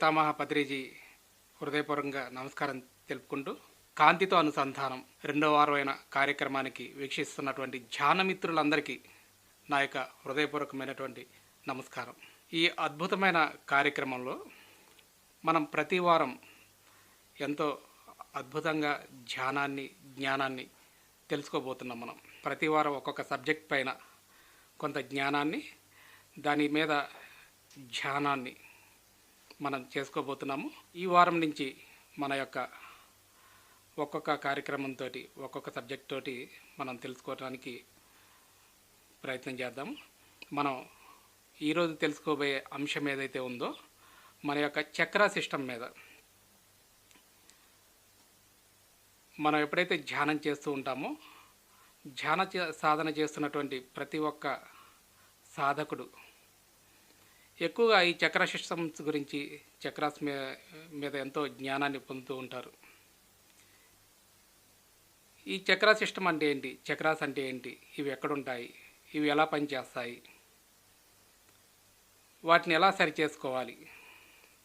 పితామహ పత్రిజీ హృదయపూర్వకంగా నమస్కారం తెలుపుకుంటూ కాంతితో అనుసంధానం రెండో వారమైన కార్యక్రమానికి వీక్షిస్తున్నటువంటి ధ్యానమిత్రులందరికీ నా యొక్క హృదయపూర్వకమైనటువంటి నమస్కారం. ఈ అద్భుతమైన కార్యక్రమంలో మనం ప్రతి వారం ఎంతో అద్భుతంగా ధ్యానాన్ని జ్ఞానాన్ని తెలుసుకోబోతున్నాం మనం. ప్రతి వారం ఒక్కొక్క సబ్జెక్ట్ పైన కొంత జ్ఞానాన్ని దాని మీద ధ్యానాన్ని మనం చేసుకోబోతున్నాము. ఈ వారం నుంచి మన యొక్క ఒక్కొక్క కార్యక్రమంతో ఒక్కొక్క సబ్జెక్ట్ తోటి మనం తెలుసుకోవడానికి ప్రయత్నం చేద్దాం మనం ఈరోజు తెలుసుకోబోయే అంశం ఏదైతే ఉందో మన యొక్క చక్ర సిస్టమ్ మీద. మనం ఎప్పుడైతే ధ్యానం చేస్తూ ఉంటామో ధ్యాన చే- సాధన చేస్తున్నటువంటి ప్రతి ఒక్క సాధకుడు ఎక్కువగా ఈ చక్ర సిస్టమ్స్ గురించి చక్రాస్ మీ మీద ఎంతో జ్ఞానాన్ని పొందుతూ ఉంటారు. ఈ చక్ర సిస్టమ్ అంటే ఏంటి? చక్రాస్ అంటే ఏంటి? ఇవి ఎక్కడుంటాయి? ఇవి ఎలా పనిచేస్తాయి? వాటిని ఎలా సరి చేసుకోవాలి?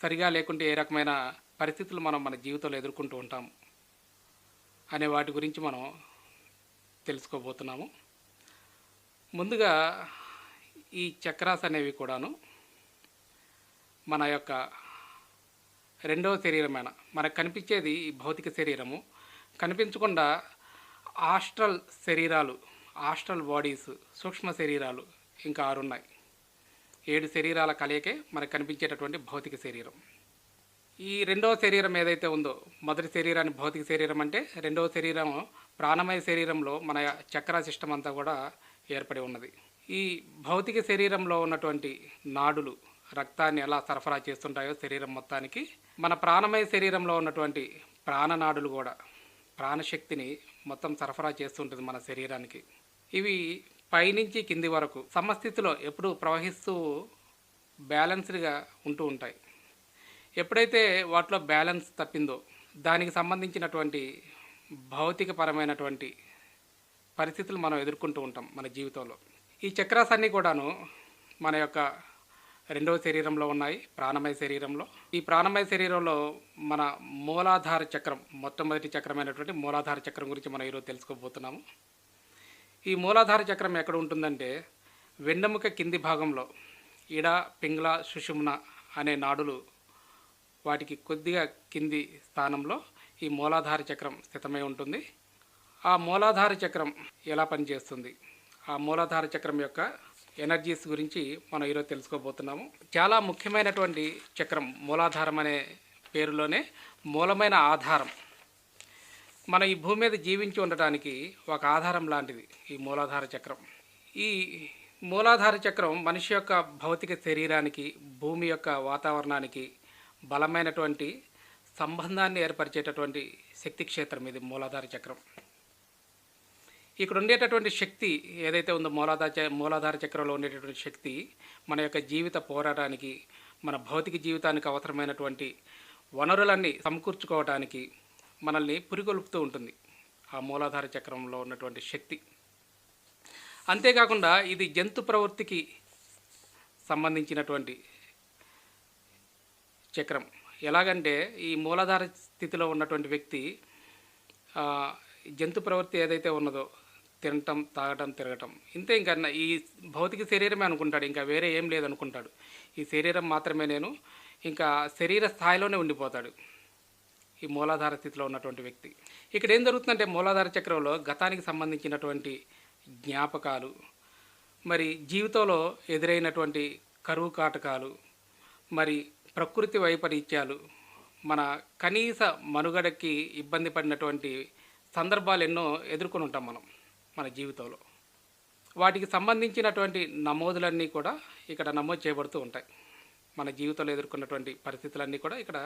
సరిగా లేకుంటే ఏ రకమైన పరిస్థితులు మనం మన జీవితంలో ఎదుర్కొంటూ ఉంటాం అనే వాటి గురించి మనం తెలుసుకోబోతున్నాము. ముందుగా ఈ చక్రాస్ అనేవి కూడాను మన యొక్క రెండవ శరీరమైన మనకు కనిపించేది ఈ భౌతిక శరీరము. కనిపించకుండా ఆస్ట్రల్ శరీరాలు ఆస్ట్రల్ బాడీస్ సూక్ష్మ శరీరాలు ఇంకా ఆరున్నాయి. ఏడు శరీరాల కలయికే మనకు కనిపించేటటువంటి భౌతిక శరీరం. ఈ రెండవ శరీరం ఏదైతే ఉందో మొదటి శరీరాన్ని భౌతిక శరీరం అంటే రెండవ శరీరం ప్రాణమయ శరీరంలో మన చక్ర సిస్టమ్ అంతా కూడా ఏర్పడి ఉన్నది. ఈ భౌతిక శరీరంలో ఉన్నటువంటి నాడులు రక్తాన్ని ఎలా సరఫరా చేస్తుంటాయో శరీరం మొత్తానికి. మన ప్రాణమయ శరీరంలో ఉన్నటువంటి ప్రాణనాడులు కూడా ప్రాణశక్తిని మొత్తం సరఫరా చేస్తుంటుంది మన శరీరానికి. ఇవి పైనుంచి కింది వరకు సమస్థితిలో ఎప్పుడు ప్రవహిస్తూ బ్యాలెన్స్డ్గా ఉంటూ ఉంటాయి. ఎప్పుడైతే వాటిలో బ్యాలెన్స్ తప్పిందో దానికి సంబంధించినటువంటి భౌతికపరమైనటువంటి పరిస్థితులు మనం ఎదుర్కొంటూ ఉంటాం మన జీవితంలో. ఈ చక్రాస్ అన్నీ కూడాను మన యొక్క రెండవ శరీరంలో ఉన్నాయి ప్రాణమయ శరీరంలో. ఈ ప్రాణమయ శరీరంలో మన మూలాధార చక్రం మొట్టమొదటి చక్రమైనటువంటి మూలాధార చక్రం గురించి మనం ఈరోజు తెలుసుకోబోతున్నాము. ఈ మూలాధార చక్రం ఎక్కడ ఉంటుందంటే వెన్నెముక కింది భాగంలో ఇడ పింగ్ల సుషుమ్న అనే నాడులు వాటికి కొద్దిగా కింది స్థానంలో ఈ మూలాధార చక్రం స్థితమై ఉంటుంది. ఆ మూలాధార చక్రం ఎలా పనిచేస్తుంది? ఆ మూలాధార చక్రం యొక్క ఎనర్జీస్ గురించి మనం ఈరోజు తెలుసుకోబోతున్నాము. చాలా ముఖ్యమైనటువంటి చక్రం మూలాధారం అనే పేరులోనే మూలమైన ఆధారం. మన ఈ భూమి మీద జీవించి ఉండటానికి ఒక ఆధారం లాంటిది ఈ మూలాధార చక్రం. ఈ మూలాధార చక్రం మనిషి యొక్క భౌతిక శరీరానికి భూమి యొక్క వాతావరణానికి బలమైనటువంటి సంబంధాన్ని ఏర్పరిచేటటువంటి శక్తి క్షేత్రం ఇది మూలాధార చక్రం. ఇక్కడ ఉండేటటువంటి శక్తి ఏదైతే ఉందో మూలాధార మూలాధార చక్రంలో ఉండేటటువంటి శక్తి మన యొక్క జీవిత పోరాటానికి మన భౌతిక జీవితానికి అవసరమైనటువంటి వనరులన్నీ సమకూర్చుకోవటానికి మనల్ని పురికొల్పుతూ ఉంటుంది ఆ మూలాధార చక్రంలో ఉన్నటువంటి శక్తి. అంతేకాకుండా ఇది జంతు ప్రవృత్తికి సంబంధించినటువంటి చక్రం. ఎలాగంటే ఈ మూలాధార స్థితిలో ఉన్నటువంటి వ్యక్తి జంతు ప్రవృత్తి ఏదైతే ఉన్నదో తినటం తాగటం తిరగటం. ఇంతే ఇంకా ఈ భౌతిక శరీరమే అనుకుంటాడు. ఇంకా వేరే ఏం లేదనుకుంటాడు. ఈ శరీరం మాత్రమే నేను ఇంకా శరీర స్థాయిలోనే ఉండిపోతాడు. ఈ మూలాధార స్థితిలో ఉన్నటువంటి వ్యక్తి. ఇక్కడ ఏం జరుగుతుందంటే మూలాధార చక్రంలో గతానికి సంబంధించినటువంటి జ్ఞాపకాలు మరి జీవితంలో ఎదురైనటువంటి కరువు కాటకాలు మరి ప్రకృతి వైపరీత్యాలు మన కనీస మనుగడకి ఇబ్బంది పడినటువంటి సందర్భాలు ఎన్నో ఎదుర్కొని ఉంటాం మనం. మన జీవితంలో. వాటికి సంబంధించినటువంటి నమోదులన్నీ కూడా ఇక్కడ నమోదు చేయబడుతూ ఉంటాయి. మన జీవితంలో ఎదుర్కొన్నటువంటి పరిస్థితులన్నీ కూడా ఇక్కడ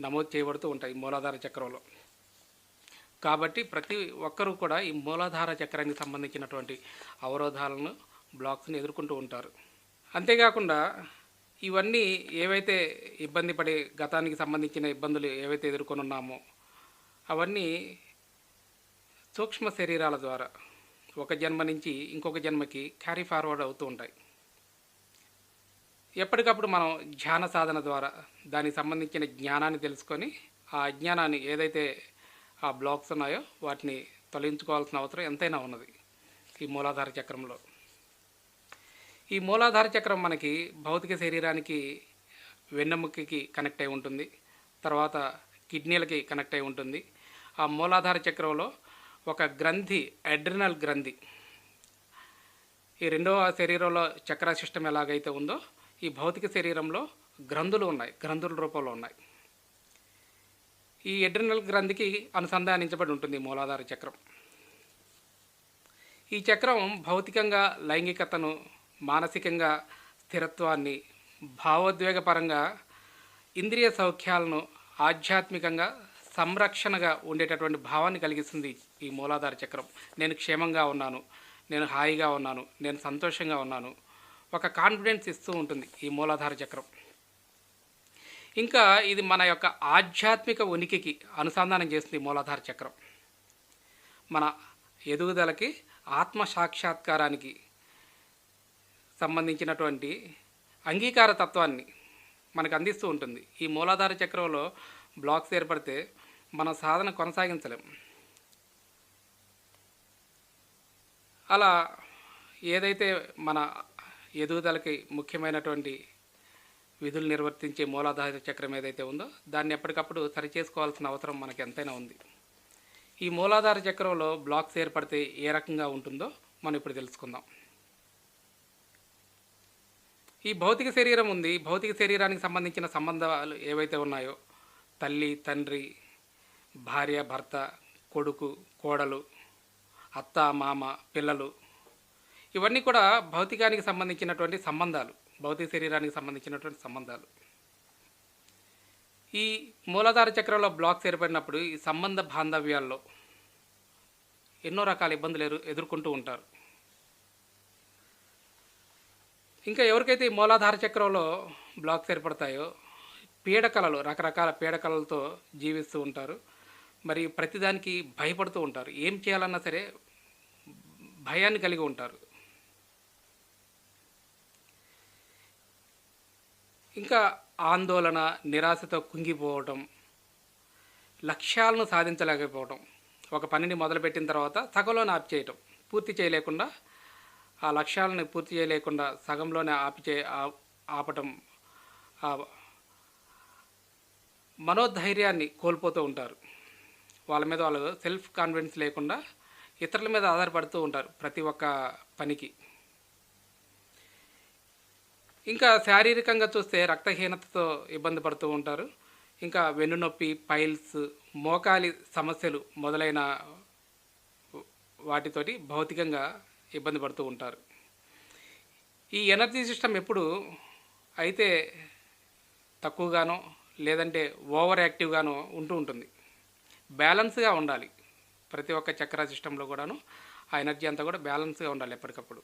నమోదు చేయబడుతూ ఉంటాయి మూలాధార చక్రంలో. కాబట్టి ప్రతి ఒక్కరూ కూడా ఈ మూలాధార చక్రానికి సంబంధించినటువంటి అవరోధాలను బ్లాక్స్ని ఎదుర్కొంటూ ఉంటారు. అంతేకాకుండా ఇవన్నీ ఏవైతే ఇబ్బంది పడే గతానికి సంబంధించిన ఇబ్బందులు ఏవైతే ఎదుర్కొని ఉన్నామో అవన్నీ సూక్ష్మ శరీరాల ద్వారా ఒక జన్మ నుంచి ఇంకొక జన్మకి క్యారీ ఫార్వర్డ్ అవుతూ ఉంటాయి. ఎప్పటికప్పుడు మనం ధ్యాన సాధన ద్వారా దానికి సంబంధించిన జ్ఞానాన్ని తెలుసుకొని ఆ అజ్ఞానాన్ని ఏదైతే ఆ బ్లాక్స్ ఉన్నాయో వాటిని తొలగించుకోవాల్సిన అవసరం ఎంతైనా ఉన్నది ఈ మూలాధార చక్రంలో. ఈ మూలాధార చక్రం మనకి భౌతిక శరీరానికి వెన్నెముకకి కనెక్ట్ అయి ఉంటుంది తర్వాత కిడ్నీలకి కనెక్ట్ అయి ఉంటుంది. ఆ మూలాధార చక్రంలో ఒక గ్రంథి అడ్రినల్ గ్రంథి. ఈ రెండవ శరీరంలో చక్ర సిస్టమ్ ఎలాగైతే ఉందో ఈ భౌతిక శరీరంలో గ్రంథులు ఉన్నాయి గ్రంథుల రూపంలో ఉన్నాయి. ఈ ఎడ్రినల్ గ్రంథికి అనుసంధానించబడి ఉంటుంది మూలాధార చక్రం. ఈ చక్రం భౌతికంగా లైంగికతను మానసికంగా స్థిరత్వాన్ని భావోద్వేగపరంగా ఇంద్రియ సౌఖ్యాలను ఆధ్యాత్మికంగా సంరక్షణగా ఉండేటటువంటి భావాన్ని కలిగిస్తుంది ఈ మూలాధార చక్రం. నేను క్షేమంగా ఉన్నాను. నేను హాయిగా ఉన్నాను. నేను సంతోషంగా ఉన్నాను. ఒక కాన్ఫిడెన్స్ ఇస్తూ ఉంటుంది ఈ మూలాధార చక్రం. ఇంకా ఇది మన యొక్క ఆధ్యాత్మిక ఉనికికి అనుసంధానం చేస్తుంది మూలాధార చక్రం. మన ఎదుగుదలకి ఆత్మ సాక్షాత్కారానికి సంబంధించినటువంటి అంగీకార తత్వాన్ని మనకు అందిస్తూ ఉంటుంది. ఈ మూలాధార చక్రంలో బ్లాక్స్ ఏర్పడితే మన సాధన కొనసాగించలేం. అలా ఏదైతే మన ఎదుగుదలకి ముఖ్యమైనటువంటి విధులు నిర్వర్తించే మూలాధార చక్రం ఏదైతే ఉందో దాన్ని ఎప్పటికప్పుడు సరిచేసుకోవాల్సిన అవసరం మనకు ఎంతైనా ఉంది. ఈ మూలాధార చక్రంలో బ్లాక్స్ ఏర్పడితే ఏ రకంగా ఉంటుందో మనం ఇప్పుడు తెలుసుకుందాం. ఈ భౌతిక శరీరం ఉంది. భౌతిక శరీరానికి సంబంధించిన సంబంధాలు ఏవైతే ఉన్నాయో తల్లి తండ్రి భార్య భర్త కొడుకు కోడలు అత్త మామ పిల్లలు. ఇవన్నీ కూడా భౌతికానికి సంబంధించినటువంటి సంబంధాలు. భౌతిక శరీరానికి సంబంధించినటువంటి సంబంధాలు. ఈ మూలాధార చక్రంలో బ్లాక్స్ ఏర్పడినప్పుడు ఈ సంబంధ బాంధవ్యాల్లో ఎన్నో రకాల ఇబ్బందులు ఎదు ఎదుర్కొంటూ ఉంటారు. ఇంకా ఎవరికైతే ఈ మూలాధార చక్రంలో బ్లాక్స్ ఏర్పడతాయో పీడకలలు రకరకాల పీడకలలతో జీవిస్తూ ఉంటారు. మరి ప్రతిదానికి భయపడుతూ ఉంటారు. ఏం చేయాలన్నా సరే భయాన్ని కలిగి ఉంటారు. ఇంకా ఆందోళన నిరాశతో కుంగిపోవటం లక్ష్యాలను సాధించలేకపోవటం ఒక పనిని మొదలుపెట్టిన తర్వాత సగంలోనే ఆపి చేయటం పూర్తి చేయలేకుండా ఆ లక్ష్యాలను పూర్తి చేయలేకుండా సగంలోనే ఆపి చే ఆపటం మనోధైర్యాన్ని కోల్పోతూ ఉంటారు. వాళ్ళ మీద వాళ్ళు సెల్ఫ్ కాన్ఫిడెన్స్ లేకుండా ఇతరుల మీద ఆధారపడుతూ ఉంటారు ప్రతి ఒక్క పనికి. ఇంకా శారీరకంగా చూస్తే రక్తహీనతతో ఇబ్బంది పడుతూ ఉంటారు. ఇంకా వెన్నునొప్పి పైల్స్ మోకాలి సమస్యలు మొదలైన వాటితోటి భౌతికంగా ఇబ్బంది పడుతూ ఉంటారు. ఈ ఎనర్జీ సిస్టమ్ ఎప్పుడు అయితే తక్కువగానో లేదంటే ఓవర్ యాక్టివ్గానో ఉంటూ ఉంటుంది. బ్యాలెన్స్గా ఉండాలి. ప్రతి ఒక్క చక్ర సిస్టంలో కూడాను ఆ ఎనర్జీ అంతా కూడా బ్యాలెన్స్గా ఉండాలి ఎప్పటికప్పుడు.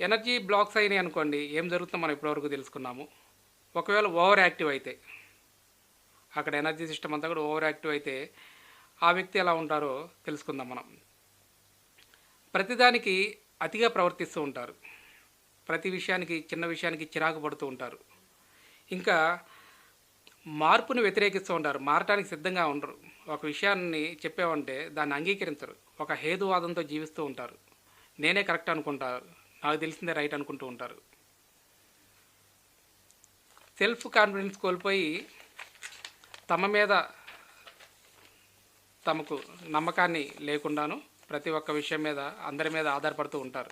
ఎనర్జీ బ్లాక్స్ అయినాయి అనుకోండి ఏం జరుగుతుందో మనం ఇప్పటివరకు తెలుసుకున్నాము. ఒకవేళ ఓవర్ యాక్టివ్ అయితే అక్కడ ఎనర్జీ సిస్టమ్ అంతా కూడా ఓవర్ యాక్టివ్ అయితే ఆ వ్యక్తి ఎలా ఉంటారో తెలుసుకుందాం మనం. ప్రతిదానికి అతిగా ప్రవర్తిస్తూ ఉంటారు. ప్రతి విషయానికి చిన్న విషయానికి చిరాకు పడుతూ ఉంటారు. ఇంకా మార్పును వ్యతిరేకిస్తూ ఉంటారు మారటానికి సిద్ధంగా ఉండరు. ఒక విషయాన్ని చెప్పామంటే దాన్ని అంగీకరించరు. ఒక హేతువాదంతో జీవిస్తూ ఉంటారు. నేనే కరెక్ట్ అనుకుంటారు నాకు తెలిసిందే రైట్ అనుకుంటూ ఉంటారు. సెల్ఫ్ కాన్ఫిడెన్స్ కోల్పోయి తమ మీద తమకు నమ్మకాన్ని లేకుండాను ప్రతి ఒక్క విషయం మీద అందరి మీద ఆధారపడుతూ ఉంటారు.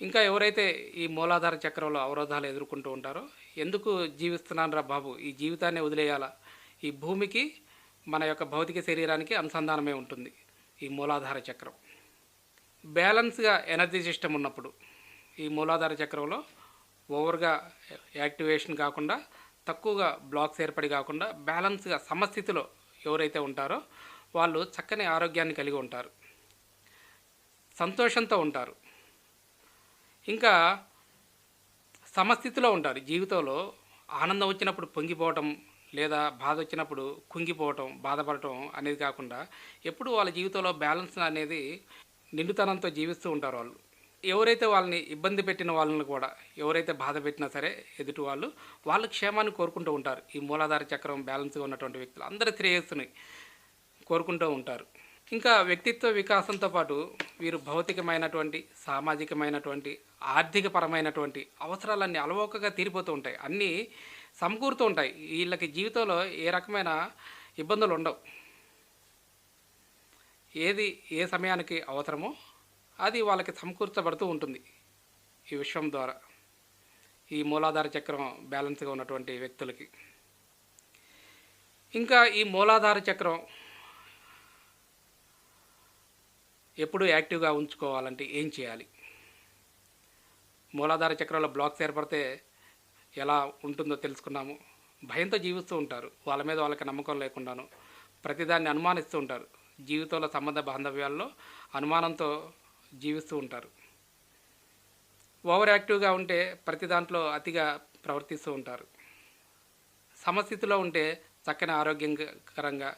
ఇంకా ఎవరైతే ఈ మూలాధార చక్రంలో అవరోధాలు ఎదుర్కొంటూ ఉంటారో ఎందుకు జీవిస్తున్నాను రా బాబు? ఈ జీవితాన్ని వదిలేయాలా? ఈ భూమికి మన యొక్క భౌతిక శరీరానికి అనుసంధానమే ఉంటుంది. ఈ మూలాధార చక్రం. బ్యాలెన్స్గా ఎనర్జీ సిస్టమ్ ఉన్నప్పుడు ఈ మూలాధార చక్రంలో ఓవర్గా యాక్టివేషన్ కాకుండా తక్కువగా బ్లాక్స్ ఏర్పడి కాకుండా బ్యాలెన్స్గా సమస్థితిలో ఎవరైతే ఉంటారో వాళ్ళు చక్కని ఆరోగ్యాన్ని కలిగి ఉంటారు. సంతోషంతో ఉంటారు. ఇంకా సమస్థితిలో ఉంటారు. జీవితంలో ఆనందం వచ్చినప్పుడు పొంగిపోవటం లేదా బాధ వచ్చినప్పుడు కుంగిపోవటం బాధపడటం అనేది కాకుండా ఎప్పుడు వాళ్ళ జీవితంలో బ్యాలెన్స్ అనేది నిండుతనంతో జీవిస్తూ ఉంటారు వాళ్ళు. ఎవరైతే వాళ్ళని ఇబ్బంది పెట్టిన వాళ్ళని కూడా ఎవరైతే బాధ పెట్టినా సరే ఎదుటి వాళ్ళు వాళ్ళ క్షేమాన్ని కోరుకుంటూ ఉంటారు. ఈ మూలాధార చక్రం బ్యాలెన్స్గా ఉన్నటువంటి వ్యక్తులు అందరి శ్రేయస్సుని కోరుకుంటూ ఉంటారు. ఇంకా వ్యక్తిత్వ వికాసంతో పాటు వీరు భౌతికమైనటువంటి సామాజికమైనటువంటి ఆర్థికపరమైనటువంటి అవసరాలన్నీ అలవోకగా తీరిపోతూ ఉంటాయి. అన్నీ సమకూరుతూ ఉంటాయి. వీళ్ళకి జీవితంలో ఏ రకమైన ఇబ్బందులు ఉండవు. ఏది ఏ సమయానికి అవసరమో అది వాళ్ళకి సమకూర్చబడుతూ ఉంటుంది ఈ విశ్వం ద్వారా. ఈ మూలాధార చక్రం బ్యాలెన్స్గా ఉన్నటువంటి వ్యక్తులకి. ఇంకా ఈ మూలాధార చక్రం ఎప్పుడు యాక్టివ్గా ఉంచుకోవాలంటే ఏం చేయాలి? మూలాధార చక్రంలో బ్లాక్స్ ఏర్పడితే ఎలా ఉంటుందో తెలుసుకున్నాము. భయంతో జీవిస్తూ ఉంటారు. వాళ్ళ మీద వాళ్ళకి నమ్మకం లేకుండాను ప్రతిదాన్ని అనుమానిస్తూ ఉంటారు. జీవితంలో సంబంధ బాంధవ్యాల్లో అనుమానంతో జీవిస్తూ ఉంటారు. ఓవర్ యాక్టివ్గా ఉంటే ప్రతి దాంట్లో అతిగా ప్రవర్తిస్తూ ఉంటారు. సమస్థితిలో ఉంటే చక్కని ఆరోగ్యకరంగా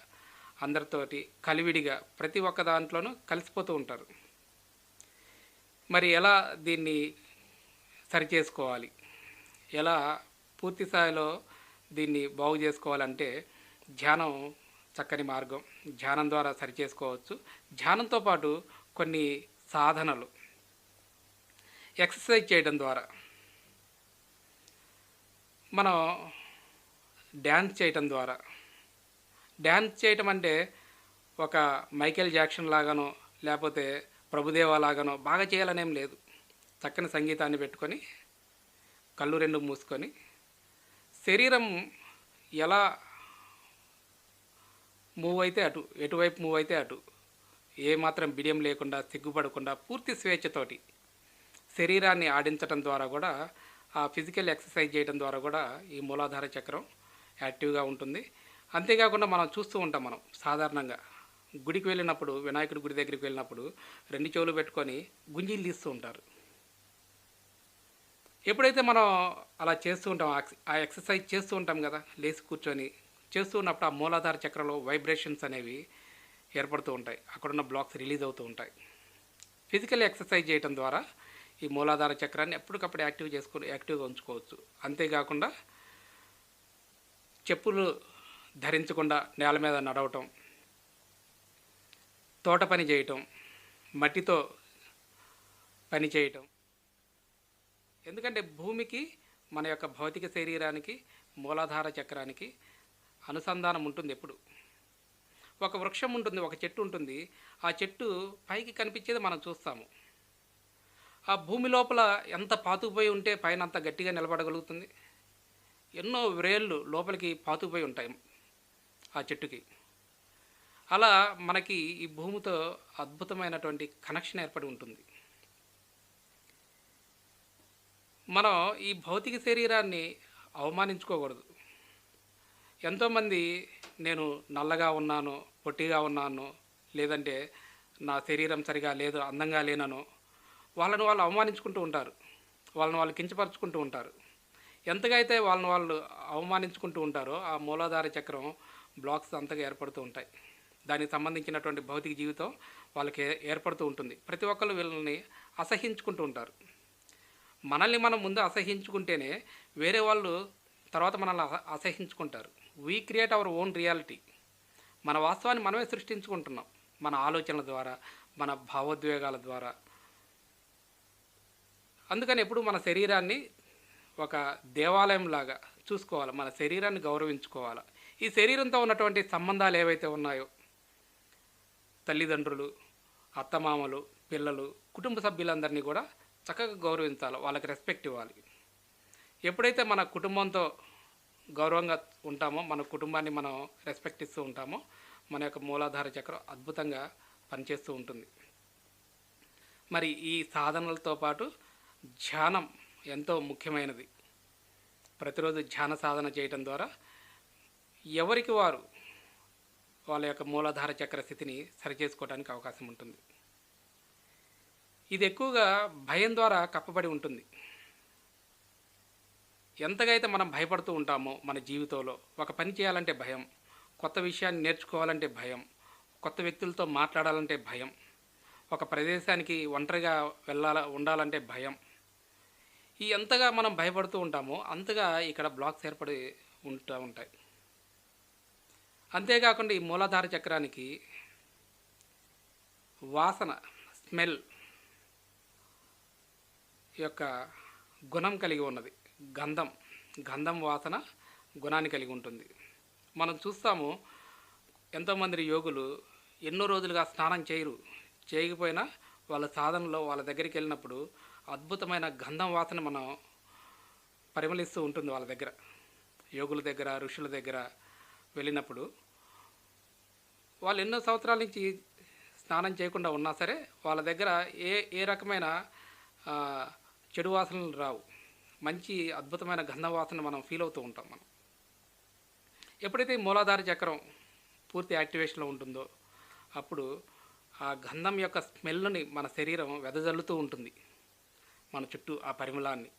అందరితోటి కలివిడిగా ప్రతి ఒక్క దాంట్లోనూ కలిసిపోతూ ఉంటారు. మరి ఎలా దీన్ని సరిచేసుకోవాలి? ఎలా పూర్తి స్థాయిలో దీన్ని బాగు చేసుకోవాలంటే ధ్యానం చక్కని మార్గం. ధ్యానం ద్వారా సరిచేసుకోవచ్చు. ధ్యానంతో పాటు కొన్ని సాధనలు. ఎక్సర్సైజ్ చేయడం ద్వారా. మనం డ్యాన్స్ చేయటం ద్వారా. డ్యాన్స్ చేయటం అంటే ఒక మైకేల్ జాక్సన్ లాగానో లేకపోతే ప్రభుదేవా లాగానో బాగా చేయాలనేం లేదు. చక్కని సంగీతాన్ని పెట్టుకొని కళ్ళు రెండు మూసుకొని శరీరం ఎలా మూవ్ అయితే అటు ఎటువైపు మూవ్ అయితే అటు ఏ మాత్రం బిడియం లేకుండా సిగ్గుపడకుండా పూర్తి స్వేచ్ఛతోటి శరీరాన్ని ఆడించడం ద్వారా కూడా ఆ ఫిజికల్ ఎక్సర్సైజ్ చేయడం ద్వారా కూడా ఈ మూలాధార చక్రం యాక్టివ్గా ఉంటుంది. అంతేకాకుండా మనం చూస్తూ ఉంటాం మనం సాధారణంగా. గుడికి వెళ్ళినప్పుడు వినాయకుడి గుడి దగ్గరికి వెళ్ళినప్పుడు రెండు చెవులు పెట్టుకొని గుంజీలు తీస్తూ ఉంటారు. ఎప్పుడైతే మనం అలా చేస్తూ ఉంటాం ఆ ఎక్సర్సైజ్ చేస్తూ ఉంటాం కదా లేచి కూర్చొని చేస్తూ ఉన్నప్పుడు ఆ మూలాధార చక్రంలో వైబ్రేషన్స్ అనేవి ఏర్పడుతూ ఉంటాయి. అక్కడున్న బ్లాక్స్ రిలీజ్ అవుతూ ఉంటాయి. ఫిజికల్ ఎక్సర్సైజ్ చేయడం ద్వారా ఈ మూలాధార చక్రాన్ని ఎప్పటికప్పుడు యాక్టివ్ చేసుకుని యాక్టివ్గా ఉంచుకోవచ్చు. అంతేకాకుండా చెప్పులు ధరించకుండా నేల మీద నడవటం తోట పని చేయటం మట్టితో పని చేయటం. ఎందుకంటే భూమికి మన యొక్క భౌతిక శరీరానికి మూలాధార చక్రానికి అనుసంధానం ఉంటుంది ఎప్పుడు. ఒక వృక్షం ఉంటుంది ఒక చెట్టు ఉంటుంది. ఆ చెట్టు పైకి కనిపించేది మనం చూస్తాము. ఆ భూమి లోపల ఎంత పాతుకుపోయి ఉంటే పైన అంత గట్టిగా నిలబడగలుగుతుంది. ఎన్నో వ్రేళ్ళు లోపలికి పాతుకుపోయి ఉంటాయి. ఆ చెట్టుకి. అలా మనకి ఈ భూమితో అద్భుతమైనటువంటి కనెక్షన్ ఏర్పడి ఉంటుంది. మనం ఈ భౌతిక శరీరాన్ని అవమానించుకోకూడదు. ఎంతోమంది నేను నల్లగా ఉన్నాను పొట్టిగా ఉన్నాను లేదంటే నా శరీరం సరిగా లేదు అందంగా లేనను వాళ్ళను వాళ్ళు అవమానించుకుంటూ ఉంటారు. వాళ్ళని వాళ్ళు కించపరుచుకుంటూ ఉంటారు. ఎంతగా అయితే వాళ్ళని వాళ్ళు అవమానించుకుంటూ ఉంటారో ఆ మూలాధార చక్రం బ్లాక్స్ అంతగా ఏర్పడుతూ ఉంటాయి. దానికి సంబంధించినటువంటి భౌతిక జీవితం వాళ్ళకి ఏ- ఏర్పడుతూ ఉంటుంది. ప్రతి ఒక్కరు వీళ్ళని అసహించుకుంటూ ఉంటారు. మనల్ని మనం ముందు అసహించుకుంటేనే వేరే వాళ్ళు తర్వాత మనల్ని అస- అసహించుకుంటారు. We create our own reality మన వాస్తవాన్ని మనమే సృష్టించుకుంటున్నాం. మన ఆలోచనల ద్వారా మన భావోద్వేగాల ద్వారా. అందుకని ఎప్పుడు మన శరీరాన్ని ఒక దేవాలయం లాగా చూసుకోవాలి. మన శరీరాన్ని గౌరవించుకోవాలి. ఈ శరీరంతో ఉన్నటువంటి సంబంధాలు ఏవైతే ఉన్నాయో తల్లిదండ్రులు అత్తమామలు పిల్లలు కుటుంబ సభ్యులందరినీ కూడా చక్కగా గౌరవించాలి వాళ్ళకి రెస్పెక్ట్ ఇవ్వాలి. ఎప్పుడైతే మన కుటుంబంతో గౌరవంగా ఉంటామో మన కుటుంబాన్ని మనం రెస్పెక్ట్ ఇస్తూ ఉంటామో మన యొక్క మూలాధార చక్రం అద్భుతంగా పనిచేస్తూ ఉంటుంది. మరి ఈ సాధనలతో పాటు ధ్యానం ఎంతో ముఖ్యమైనది. ప్రతిరోజు ధ్యాన సాధన చేయటం ద్వారా ఎవరికి వారు వాళ్ళ యొక్క మూలాధార చక్ర స్థితిని సరిచేసుకోవడానికి అవకాశం ఉంటుంది. ఇది ఎక్కువగా భయం ద్వారా కప్పబడి ఉంటుంది. ఎంతగా అయితే మనం భయపడుతూ ఉంటామో మన జీవితంలో ఒక పని చేయాలంటే భయం కొత్త విషయాన్ని నేర్చుకోవాలంటే భయం కొత్త వ్యక్తులతో మాట్లాడాలంటే భయం ఒక ప్రదేశానికి ఒంటరిగా వెళ్ళాల ఉండాలంటే భయం. ఈ ఎంతగా మనం భయపడుతూ ఉంటామో అంతగా ఇక్కడ బ్లాక్స్ ఏర్పడి ఉంటూ ఉంటాయి. అంతేకాకుండా ఈ మూలాధార చక్రానికి వాసన స్మెల్ యొక్క గుణం కలిగి ఉన్నది. గంధం గంధం వాసన గుణాన్ని కలిగి ఉంటుంది. మనం చూస్తాము ఎంతోమంది యోగులు ఎన్నో రోజులుగా స్నానం చేయరు. చేయకపోయినా వాళ్ళ సాధనలో వాళ్ళ దగ్గరికి వెళ్ళినప్పుడు అద్భుతమైన గంధం వాసన మనం పరిమళిస్తూ ఉంటుంది వాళ్ళ దగ్గర. యోగుల దగ్గర ఋషుల దగ్గర వెళ్ళినప్పుడు వాళ్ళు ఎన్నో సంవత్సరాల నుంచి స్నానం చేయకుండా ఉన్నా సరే వాళ్ళ దగ్గర ఏ ఏ రకమైన చెడు వాసనలు రావు. మంచి అద్భుతమైన గంధ వాసన మనం ఫీల్ అవుతూ ఉంటాం మనం. ఎప్పుడైతే మూలాధార చక్రం పూర్తి యాక్టివేషన్లో ఉంటుందో అప్పుడు ఆ గంధం యొక్క స్మెల్ని మన శరీరం వెదజల్లుతూ ఉంటుంది. మన చుట్టూ ఆ పరిమళాన్ని.